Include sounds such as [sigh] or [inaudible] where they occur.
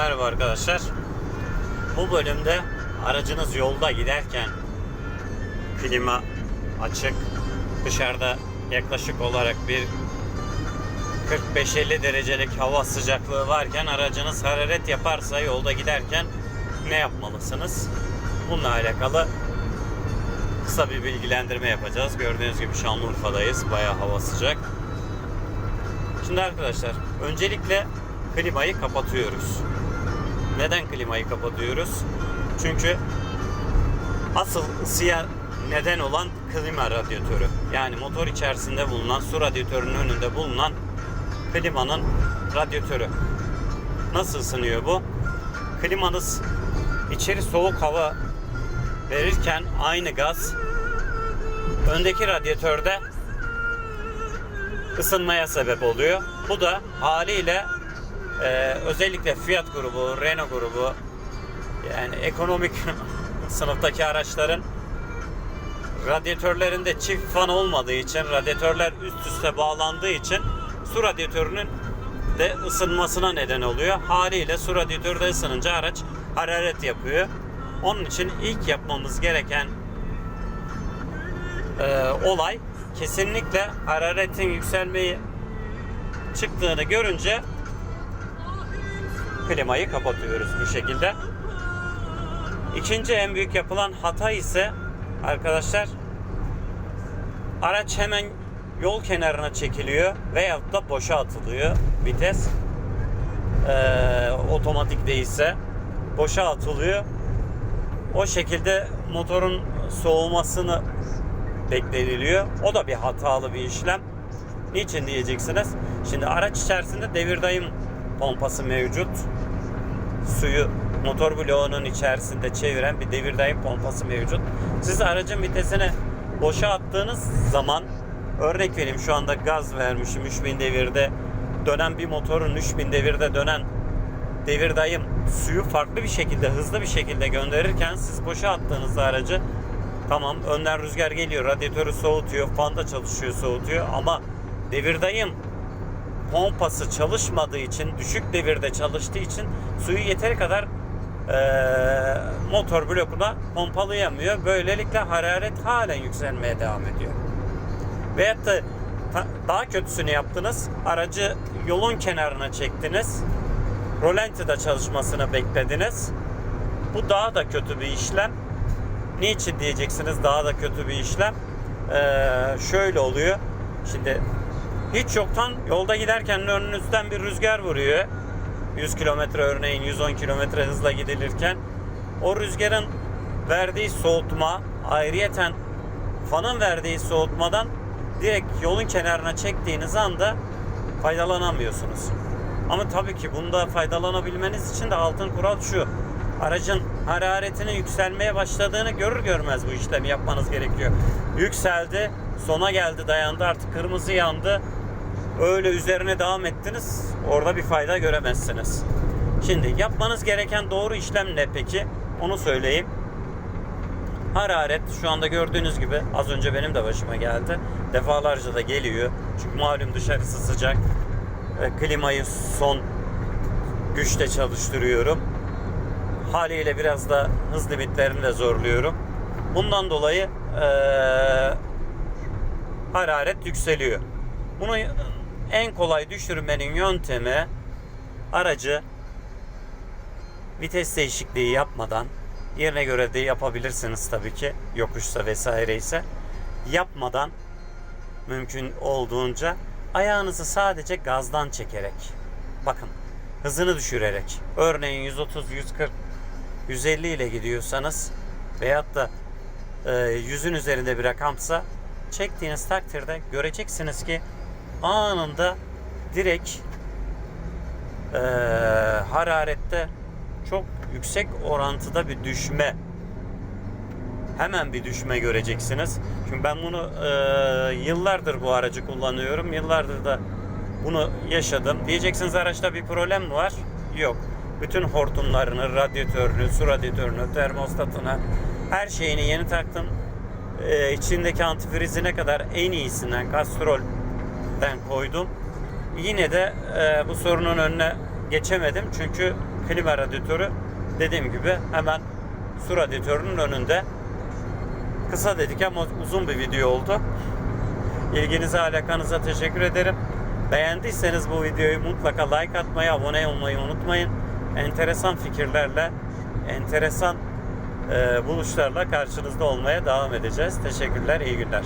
Merhaba arkadaşlar. Bu bölümde aracınız yolda giderken klima açık. Dışarıda yaklaşık olarak bir 45-50 derecelik hava sıcaklığı varken aracınız hararet yaparsa yolda giderken ne yapmalısınız? Bununla alakalı kısa bir bilgilendirme yapacağız. Gördüğünüz gibi Şanlıurfa'dayız. Bayağı hava sıcak. Şimdi arkadaşlar öncelikle klimayı kapatıyoruz. Neden klimayı kapatıyoruz? Çünkü asıl ısıya neden olan klima radyatörü. Yani motor içerisinde bulunan su radyatörünün önünde bulunan klimanın radyatörü. Nasıl ısınıyor bu? Klimanız içeri soğuk hava verirken aynı gaz öndeki radyatörde ısınmaya sebep oluyor. Bu da haliyle e, özellikle Fiat grubu, Renault grubu yani ekonomik [laughs] sınıftaki araçların radyatörlerinde çift fan olmadığı için radyatörler üst üste bağlandığı için su radyatörünün de ısınmasına neden oluyor. Haliyle su radyatörü de ısınınca araç hararet yapıyor. Onun için ilk yapmamız gereken e, olay kesinlikle hararetin yükselmeyi çıktığını görünce klimayı kapatıyoruz bu şekilde. İkinci en büyük yapılan hata ise arkadaşlar araç hemen yol kenarına çekiliyor veyahut da boşa atılıyor vites ee, otomatik değilse boşa atılıyor o şekilde motorun soğumasını bekleniliyor. O da bir hatalı bir işlem. Niçin diyeceksiniz? Şimdi araç içerisinde devir dayım pompası mevcut. Suyu motor bloğunun içerisinde çeviren bir devir pompası mevcut. Siz aracın vitesini boşa attığınız zaman örnek vereyim şu anda gaz vermişim 3000 devirde dönen bir motorun 3000 devirde dönen devir dayım suyu farklı bir şekilde hızlı bir şekilde gönderirken siz boşa attığınızda aracı Tamam önden rüzgar geliyor, radyatörü soğutuyor, fan da çalışıyor, soğutuyor ama devir dayım pompası çalışmadığı için, düşük devirde çalıştığı için suyu yeteri kadar eee, motor blokuna pompalayamıyor. Böylelikle hararet halen yükselmeye devam ediyor. Veyahut da daha kötüsünü yaptınız. Aracı yolun kenarına çektiniz. Rolantide çalışmasını beklediniz. Bu daha da kötü bir işlem. Niçin diyeceksiniz daha da kötü bir işlem. Ee, şöyle oluyor. Şimdi hiç yoktan yolda giderken önünüzden bir rüzgar vuruyor. 100 kilometre örneğin 110 kilometre hızla gidilirken o rüzgarın verdiği soğutma ayrıyeten fanın verdiği soğutmadan direkt yolun kenarına çektiğiniz anda faydalanamıyorsunuz. Ama tabii ki bunda faydalanabilmeniz için de altın kural şu. Aracın hararetinin yükselmeye başladığını görür görmez bu işlemi yapmanız gerekiyor. Yükseldi, sona geldi, dayandı, artık kırmızı yandı. Öyle üzerine devam ettiniz. Orada bir fayda göremezsiniz. Şimdi yapmanız gereken doğru işlem ne peki? Onu söyleyeyim. Hararet şu anda gördüğünüz gibi az önce benim de başıma geldi. Defalarca da geliyor. Çünkü malum dışarısı sıcak. E, Klimayı son güçte çalıştırıyorum. Haliyle biraz da hız limitlerini de zorluyorum. Bundan dolayı e, hararet yükseliyor. Bunu en kolay düşürmenin yöntemi aracı vites değişikliği yapmadan yerine göre de yapabilirsiniz tabii ki yokuşsa vesaire ise yapmadan mümkün olduğunca ayağınızı sadece gazdan çekerek bakın hızını düşürerek örneğin 130 140 150 ile gidiyorsanız veyahut da e, 100'ün üzerinde bir rakamsa çektiğiniz takdirde göreceksiniz ki anında direkt e, hararette çok yüksek orantıda bir düşme hemen bir düşme göreceksiniz. Çünkü ben bunu e, yıllardır bu aracı kullanıyorum. Yıllardır da bunu yaşadım. Diyeceksiniz araçta bir problem var? Yok. Bütün hortumlarını, radyatörünü, su radyatörünü, termostatını, her şeyini yeni taktım. E, içindeki antifrizine kadar en iyisinden, Castrol'den koydum. Yine de e, bu sorunun önüne geçemedim. Çünkü klima radyatörü dediğim gibi hemen su radyatörünün önünde. Kısa dedik ama uzun bir video oldu. İlginize alakanıza teşekkür ederim. Beğendiyseniz bu videoyu mutlaka like atmayı, abone olmayı unutmayın. Enteresan fikirlerle, enteresan e, buluşlarla karşınızda olmaya devam edeceğiz. Teşekkürler, iyi günler.